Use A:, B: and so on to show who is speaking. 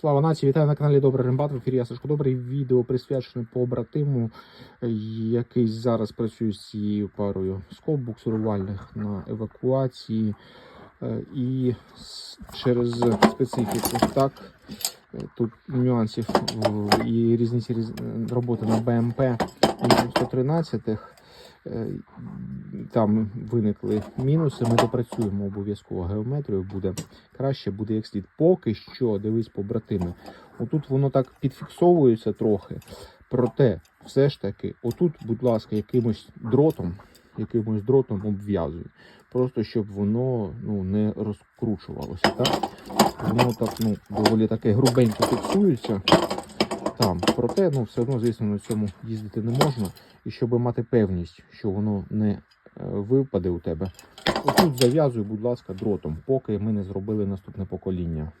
A: Слава нації, вітаю на каналі Добрий Рембат. В ефірі я Сашко Добрий. Відео присвячене побратиму, е, який зараз працює з цією парою скоб буксирувальних на евакуації. Е, І через специфіку так, е, тут нюансів і різниці роботи на БМП і 113 е, там виникли мінуси. Ми допрацюємо обов'язково геометрію, буде краще, буде як слід. Поки що, дивись, побратими, отут воно так підфіксовується трохи. Проте, все ж таки, отут, будь ласка, якимось дротом, якимось дротом обв'язуй. Просто щоб воно ну, не розкручувалося. Так? Воно так ну, доволі таке грубенько фіксується там. Проте, ну, все одно, звісно, на цьому їздити не можна. І щоб мати певність, що воно не е, випаде у тебе, отут зав'язуй, будь ласка, дротом, поки ми не зробили наступне покоління.